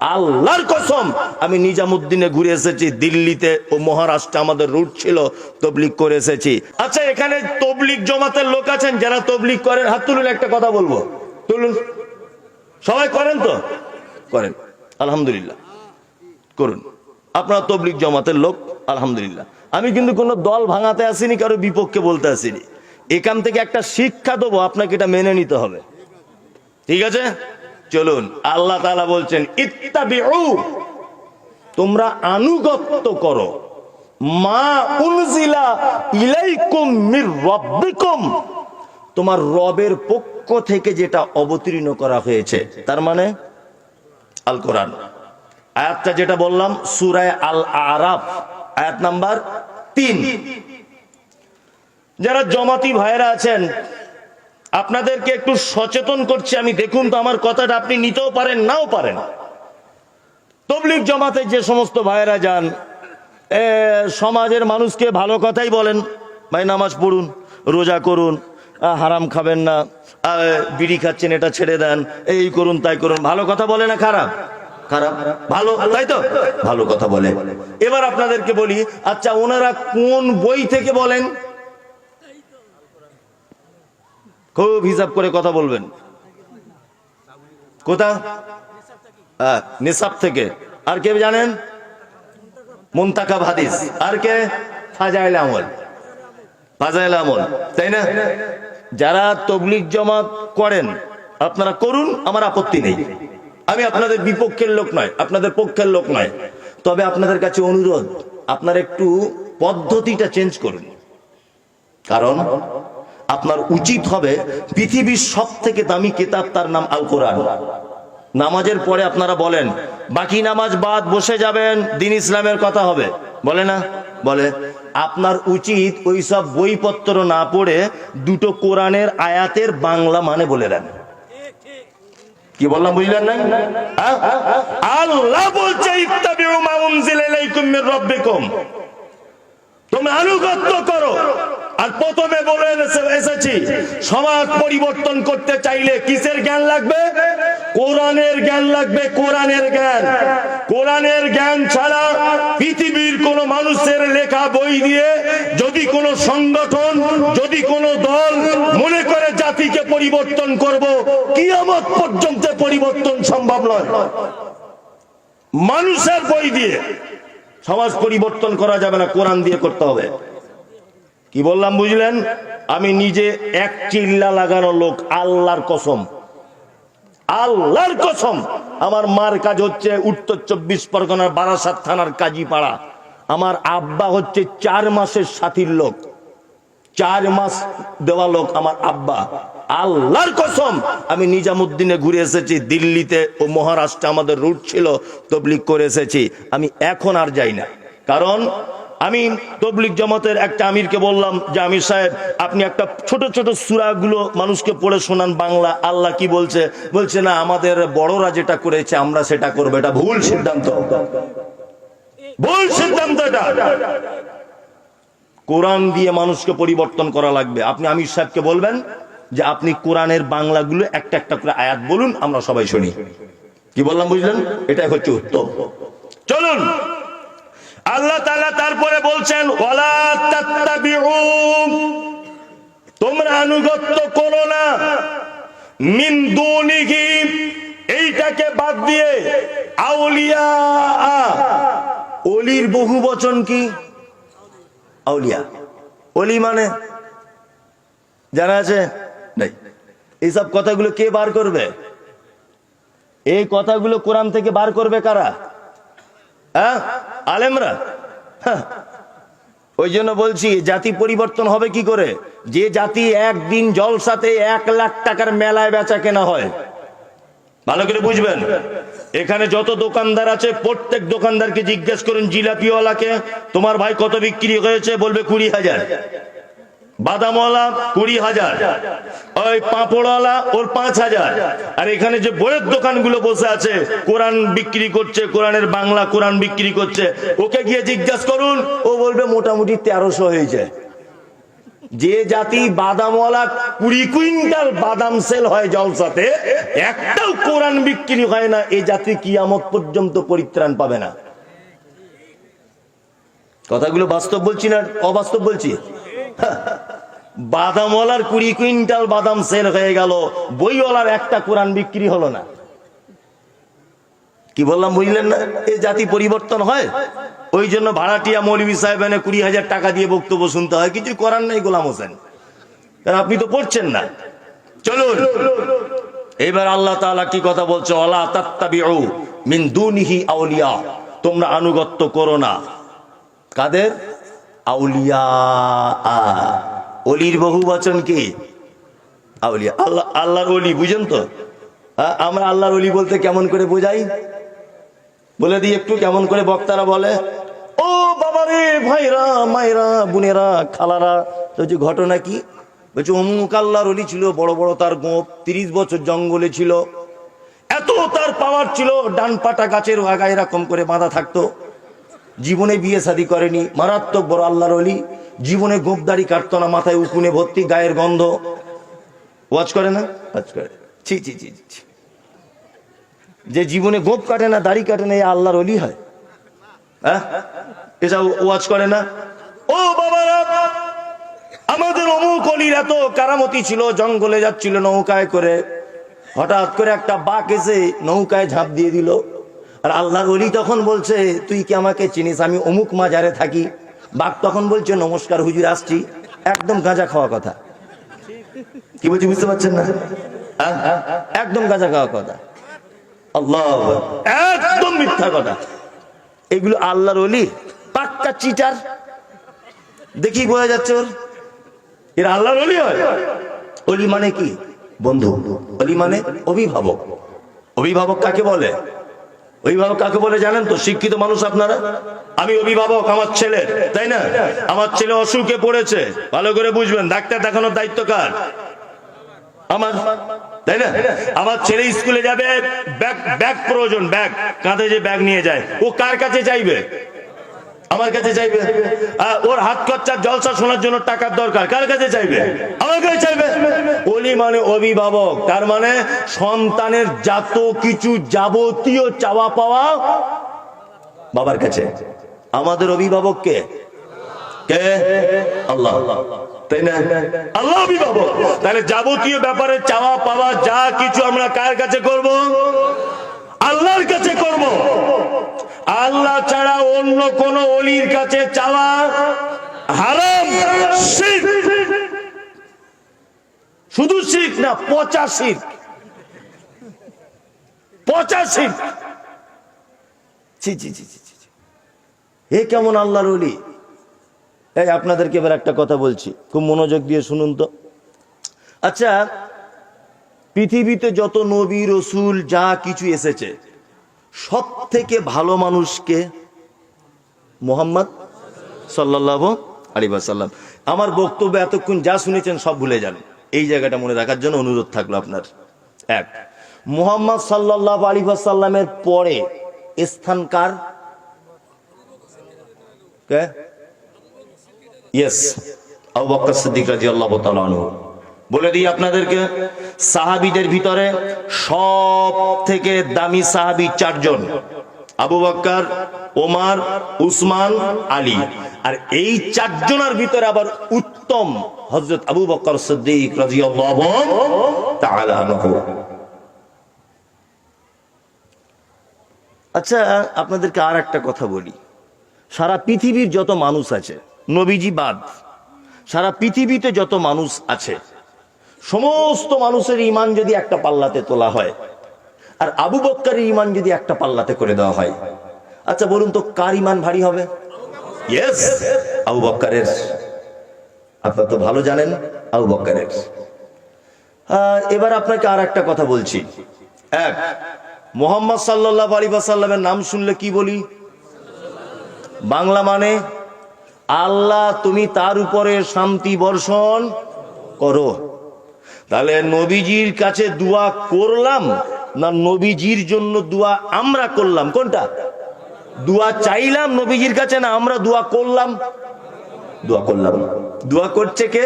আল্লাহর কসম, আমি নিজামুদ্দিনে ঘুরে এসেছি, দিল্লিতে ও মহারাষ্ট্রে আমাদের রুট ছিল তবলিক করে এসেছি। আচ্ছা এখানে তবলিক জমাতের লোক আছেন, যারা তবলিক করেন, হাত তুলুন, একটা কথা বলব। তুলুন। সবাই করেন তো? করেন। আলহামদুলিল্লাহ। করুন। আপনার তবলিক জমাতের লোক, আলহামদুলিল্লাহ। আমি কিন্তু কোনো দল ভাঙাতে আসিনি, কারও বিপক্ষে বলতে আসিনি। এখান থেকে একটা শিক্ষা দেবো, আপনাকে এটা মেনে নিতে হবে। ঠিক আছে? চলুন, আল্লাহ তাআলা বলছেন, ইত্তাবিউ, তোমরা আনুগত্য করো। মা উনজিলা তোমার রবের পক্ষ থেকে যেটা অবতীর্ণ করা হয়েছে, তার মানে আল কোরআন। আয়াতটা যেটা বললাম, সুরায় আল আরাফ, আয়াত নাম্বার তিন। যারা জমাতি ভাইরা আছেন আপনাদেরকে একটু সচেতন করছি, আমি দেখুন তো আমার কথাটা আপনি নিতেও পারেন, নাও পারেন। তবলিক জমাতে যে সমস্ত ভাইয়েরা যান সমাজের মানুষকে ভালো কথাই বলেন, ভাই নামাজ পড়ুন, রোজা করুন হারাম খাবেন না বিড়ি খাচ্ছেন, এটা ছেড়ে দেন, এই করুন, তাই করুন, ভালো কথা বলে না খারাপ? খারাপ। ভালো, তাই তো? ভালো কথা বলে। এবার আপনাদেরকে বলি আচ্ছা ওনারা কোন বই থেকে বলেন? খুব হিসাব করে কথা বলবেন। কোথা? নিসাব থেকে। আর কে জানেন? মুন্তাকাব হাদিস। আর কে? ফাজাইল আমল। ফাজাইল আমল। তাই না? যারা তবলিগ জমা করেন, আপনারা করুন, আমার আপত্তি নেই। আমি আপনাদের বিপক্ষের লোক নয়, আপনাদের পক্ষের লোক নয়। তবে আপনাদের কাছে অনুরোধ, আপনারা একটু পদ্ধতিটা চেঞ্জ করুন। কারণ আপনার উচিত হবে পৃথিবীর সব থেকে দামি কিতাব তার নাম আল কোরআন নামাজের পরে আপনারা বলেন, বাকি নামাজ বাদ বসে যাবেন, দিন ইসলামের কথা হবে। বলে না? বলে, আপনার উচিত ওই সব বইপত্র না পড়ে দুটো কোরআনের আয়াতের বাংলা মানে বলে দেন। কি বললাম, বুঝলেন না হ্যাঁ? আল্লাহ বলছে, ইত্তাবিউ মা উনজিলা ইলাইকুম মির রাব্বিকুম। তুমি আনুগত্য প্রথমে বলে এসে- এসেছি, সমাজ পরিবর্তন করতে চাইলে কিসের জ্ঞান লাগবে? কোরআনের জ্ঞান লাগবে, কোরআনের জ্ঞান। কোরআনের জ্ঞান ছাড়া পৃথিবীর কোন মানুষের লেখা বই দিয়ে যদি কোন সংগঠন, যদি কোন দল মনে করে জাতিকে পরিবর্তন করব, কিয়ামত পর্যন্ত পরিবর্তন সম্ভব নয়। মানুষের বই দিয়ে সমাজ পরিবর্তন করা যাবে না, কোরআন দিয়ে করতে হবে। কি বললাম বুঝলেন? আমি নিজে এক চিল্লা লাগানো লোক, আল্লাহর কসম। আল্লাহর কসম! আমার মার কাজ হচ্ছে উত্তর চব্বিশ পরগনার বারাসাত থানার কাজীপাড়া। আমার আব্বা হচ্ছে চার মাসের সাথীর লোক। চার মাস দেওয়া লোক আমার আব্বা। আল্লাহর কসম! আমি নিজামুদ্দিনে ঘুরে এসেছি, দিল্লিতে ও মহারাষ্ট্রে আমাদের রুট ছিল তবলিক করে এসেছি। আমি এখন আর যাই না। কারণ আমি তবলিক জমাতের একটা আমিরকে বললাম যে, আমির সাহেব, আপনি একটা ছোট ছোট সুরাগুলো মানুষকে পড়ে শোনান বাংলা। আল্লাহ কি বলছে? বলছে, না, আমাদের বড়রা যেটা করেছে, আমরা সেটা করব। এটা ভুল সিদ্ধান্ত। ভুল সিদ্ধান্ত এটা। কোরআন দিয়ে মানুষকে পরিবর্তন করা লাগবে। আপনি আমির সাহেবকে বলবেন যে, আপনি কোরআনের বাংলাগুলো একটা একটা করে আয়াত বলুন, আমরা সবাই শুনি। কি বললাম, বুঝলেন? এটাই হচ্ছে উত্তম চলুন। আল্লাহ তাআলা তারপরে বলছেন তাত্তাবিউ তোমরা আনুগত্য করো না। মিন এইটাকে বাদ দিয়ে আউলিয়া। অলির বহু বচন কি? আউলিয়া। অলি মানে? জানা আছে? নাই। এইসব কথাগুলো কে বার করবে? এই কথাগুলো কোরআন থেকে বার করবে কারা? হ্যাঁ? আলেমরা। ওই জন্য বলছি, জাতি পরিবর্তন হবে কি করে? যে জাতি একদিন জলসাতে এক লাখ টাকার মেলায় বেচা কেনা হয়। ভালো করে বুঝবেন। এখানে যত দোকানদার আছে, প্রত্যেক দোকানদারকে জিজ্ঞেস করুন, জিলাপিওয়ালাকে, তোমার ভাই কত বিক্রি হয়েছে? বলবে কুড়ি হাজার। বাদামওয়ালা কুড়ি হাজার, ওই পাঁপড়ওয়ালা ওর পাঁচ হাজার। আর এখানে যে বইয়ের দোকানগুলো বসে আছে, কোরআন বিক্রি করছে, কোরআনের বাংলা কোরআন বিক্রি করছে, ওকে গিয়ে জিজ্ঞাসা করুন, ও বলবে মোটামুটি তেরোশো হয়েছে যে জাতি বাদামওয়ালা কুড়ি কুইন্টাল বাদাম সেল হয় জলসাতে, একটাও কোরআন বিক্রি হয় না, এ জাতি কিয়ামত পর্যন্ত পরিত্রাণ পাবে না। কথাগুলো বাস্তব বলছি না, অবাস্তব বলছি? বাদামওয়ালার কুড়ি কুইন্টাল বাদাম সেল হয়ে গেল। বইওয়ালার একটা কোরআন বিক্রি হলো না। কি বললাম, বুঝলেন না? এই জাতি পরিবর্তন হয়। ওই জন্য ভাড়াটিয়া মৌলভী সাহেব এনে কুড়ি হাজার টাকা দিয়ে বক্তব্য শুনতে হয়। কিছু করার নাই গোলাম হোসেন। আপনি তো পড়ছেন না। চলুন। এবার আল্লাহ তাআলা কি কথা বলছে? অলা তাত্তাবিউ মিন দুনিহি আউলিয়া। তোমরা আনুগত্য করো না। কাদের? আউলিয়া অলির বহু বচন কি? আউলিয়া। আল্লাহ, আল্লাহর অলি, বুঝেন তো? আমরা আল্লাহর অলি বলতে কেমন করে বোঝাই? বলে দিই একটু, কেমন করে বক্তারা বলে? ও বাবারে, ভাইরা, মায়েরা, বোনেরা, খালারা যে ঘটনা কি? বলছে, অমুক আল্লাহর অলি ছিল, বড় বড় তার গোপ, তিরিশ বছর জঙ্গলে ছিল। এত তার পাওয়ার ছিল, ডান পাটা গাছের আগা এরকম করে বাঁধা থাকতো। জীবনে বিয়ে শাদি করেনি মারাত্মক বড় আল্লাহর অলি জীবনে গোপদারি কাটতো না মাথায় উকুনে ভর্তি গায়ের গন্ধ। ওয়াচ করে না? ওয়াচ করে। ছি ছি ছি ছি, যে জীবনে গোপ কাটে না দাড়ি কাটে না এই আল্লাহর অলি হয়। হ্যাঁ? ওয়াচ করে না? ও বাবারা আমাদের অমুক অলির এত কারামতি ছিল জঙ্গলে যাচ্ছিল নৌকায় করে। হঠাৎ করে একটা বাঘ এসে নৌকায় ঝাঁপ দিয়ে দিল। আর আল্লাহর অলি তখন বলছে, তুই কি আমাকে চিনিস? আমি অমুক মাজারে থাকি। বাঘ তখন বলছে, নমস্কার, হুজুর, আসছি। একদম গাঁজা খাওয়া কথা। কি বলছি, বুঝতে পারছেন না? হ্যাঁ? একদম গাঁজা খাওয়া কথা। আল্লাহ একদম মিথ্যা কথা। এগুলো আল্লাহর অলি পাক্কা চিটার। দেখি, বোঝা যাচ্ছে ওর? এরা আল্লাহর অলি হয়। অলি মানে কি? বন্ধু। অলি মানে অভিভাবক। অভিভাবক কাকে বলে? অভিভাবক কাকে বলে জানেন তো? শিক্ষিত মানুষ আপনারা? আমি অভিভাবক, আমার ছেলে, তাই না? আমার ছেলে অসুখে পড়েছে। ভালো করে বুঝবেন, ডাক্তার দেখানোর দায়িত্ব কার? আমার, তাই না? আমার ছেলে স্কুলে যাবে, ব্যাগ ব্যাগ প্রয়োজন, ব্যাগ। কাঁধে যে ব্যাগ নিয়ে যায়। ও কার কাছে চাইবে? আমার কাছে চাইবে। ওর হাত খরচার জলসা শোনার জন্য টাকার দরকার। কার কাছে চাইবে? আমার কাছে চাইবে। মানে অভিভাবক। তার মানে সন্তানের যত কিছু যাবতীয় চাওয়া পাওয়া বাবার কাছে। আমাদের অভিভাবক কে? কে? আল্লাহ। চাওয়া কার কাছে করব? আল্লাহর কাছে করব। আল্লাহ ছাড়া অন্য কোন অলির কাছে চাওয়া হারাম। শুধু শিখ না, পচা শিখ পচা শিখ ছি ছি। এ কেমন আল্লাহর অলি এই, আপনাদেরকে এবার একটা কথা বলছি। খুব মনোযোগ দিয়ে শুনুন তো। আচ্ছা পৃথিবীতে যত নবী, রসুল, যা কিছু এসেছে সব থেকে ভালো মানুষকে মোহাম্মদ সাল্লাহ আলী সাল্লাম আমার বক্তব্য এতক্ষণ যা শুনেছেন সব ভুলে যান। এই জায়গাটা মনে রাখার জন্য অনুরোধ থাকল আপনার। এক, মোহাম্মদ সাল্লাহ আলী সাল্লামের পরে স্থান কার? ইয়েস আবু বকর সিদ্দিক বলে দিই আপনাদেরকে, সাহাবীদের ভিতরে সব থেকে দামি সাহাবী চারজন। আবু বকর ওমর, উসমান, আলী। আর এই চারজনের ভিতরে আবার উত্তম হজরত আবু বকর সিদ্দিক আচ্ছা আপনাদেরকে আর একটা কথা বলি। সারা পৃথিবীর যত মানুষ আছে, নবীজি বাদ, সারা পৃথিবীতে যত মানুষ আছে, সমস্ত মানুষের ইমান যদি একটা পাল্লাতে তোলা হয়, আর আবু বক্কারের ইমান যদি একটা পাল্লাতে করে দেওয়া হয় আচ্ছা বলুন তো, কার ইমান ভারী হবে? ইয়েস আপনারা তো ভালো জানেন আবু বক্কারের আহ, এবার আপনাকে আর একটা কথা বলছি। এক মোহাম্মদ সাল্লাহ আলী সাল্লামের নাম শুনলে কি বলি? বাংলা মানে আল্লাহ তুমি তার উপরে শান্তি বর্ষণ করো। তাহলে নবীজির কাছে দোয়া করলাম না নবীজির জন্য দোয়া আমরা করলাম? কোনটা? দোয়া চাইলাম নবীজির কাছে, না আমরা দোয়া করলাম? দোয়া করলাম দোয়া করছে কে?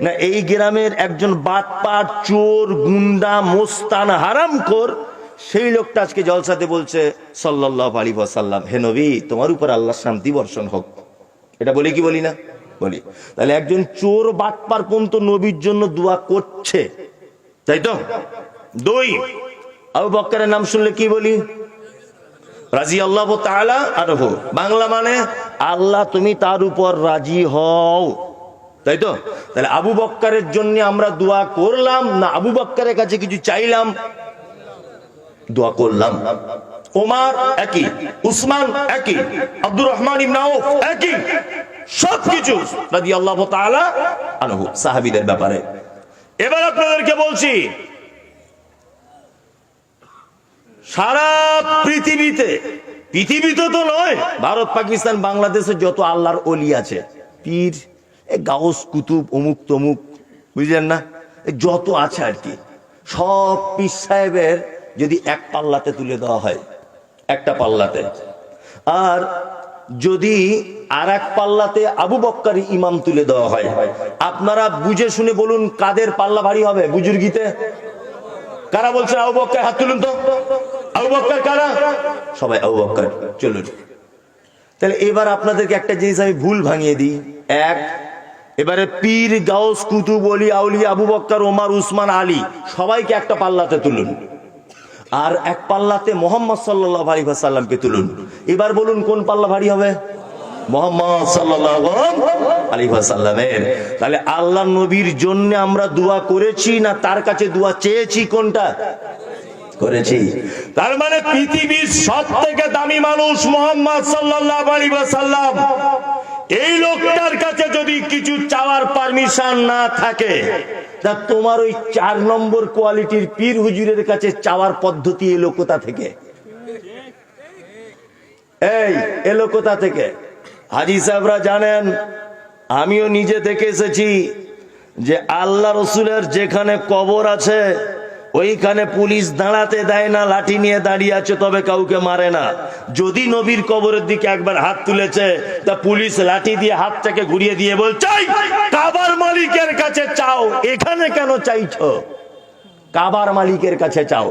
না এই গ্রামের একজন বাটপাট চোর, গুন্ডা, মোস্তান হারাম কর সেই লোকটা আজকে জলসাতে বলছে সাল্লাহ আলী সাল্লাম হে নবী, তোমার উপর আল্লাহ শান্তি বর্ষণ হোক। এটা বলি কি বলি না? বলি। তাহলে একজন চোর বাটপার পর্যন্ত নবীর জন্য দোয়া করছে। তাই তো? দুই। আবু বক্করের নাম শুনলে কি বলি? রাজি আল্লাহ তাআলা আনহু। বাংলা মানে আল্লাহ তুমি তার উপর রাজি হও। তাই তো? তাহলে আবু বক্কারের জন্য আমরা দোয়া করলাম না আবু বক্কারের কাছে কিছু চাইলাম? দোয়া করলাম। ওমার একই, উসমান একই, আব্দুর রহমান আউফ একই, সবকিছু রাদিয়াল্লাহু তাআলা আনহু, সাহাবীদের ব্যাপারে। এবার আপনাদেরকে বলছি সারা পৃথিবীতে পৃথিবীতে তো নয়, ভারত, পাকিস্তান, বাংলাদেশে যত আল্লাহর অলি আছে, পীর গাউস, কুতুব, অমুক তমুক, বুঝলেন না? যত আছে আর কি, সব পীর সাহেবের যদি এক পাল্লাতে তুলে দেওয়া হয়, একটা পাল্লাতে। আর যদি আর এক পাল্লাতে আবু বক্কারি ইমাম তুলে দেওয়া হয়, আপনারা বুঝে শুনে বলুন কাদের পাল্লা ভারী হবে বুজুর্গিতে? কারা বলছে আবু বক্কর হাত তুলুন তো। আবু বক্কর কারা? সবাই আবু বক্কর চলুন। তাহলে এবার আপনাদেরকে একটা জিনিস আমি ভুল ভাঙিয়ে দিই। এক, এবারে পীর গাউস কুতুব অলি আউলি আবু বক্কর ওমর, উসমান, আলী, সবাইকে একটা পাল্লাতে তুলুন। আর এক পাল্লাতে মোহাম্মদ সাল্লাহ আলী সাল্লামকে তুলুন। এবার বলুন কোন পাল্লা ভারী হবে? মোহাম্মদ সাল্লাল্লাহু আলাইহি ওয়াসাল্লামের। তাহলে আল্লাহ নবীর জন্য আমরা দোয়া করেছি না তার কাছে দোয়া চেয়েছি কোনটা? করেছি। তার মানে পৃথিবীর সব থেকে দামি মানুষ মোহাম্মদ সাল্লাল্লাহু আলাইহি ওয়াসাল্লাম। এই লোকটার কাছে যদি কিছু চাওয়ার পারমিশন না থাকে, তা তোমার ওই চার নম্বর কোয়ালিটির পীর হুজুরের কাছে চাওয়ার পদ্ধতি এলো কোথা থেকে? এই এলো কোথা থেকে? হাজি সাহেবরা জানেন, আমিও নিজে দেখে এসেছি যে আল্লাহ রসুলের যেখানে কবর আছে ওইখানে পুলিশ দাঁড়াতে দেয় না, লাঠি নিয়ে দাঁড়িয়ে আছে, তবে কাউকে মারে না। যদি নবীর কবরের দিকে একবার হাত তুলেছে, তা পুলিশ লাঠি দিয়ে হাতটাকে ঘুরিয়ে দিয়ে বলছে কাবার মালিকের কাছে চাও, এখানে কেন চাইছ? কাবার মালিকের কাছে চাও।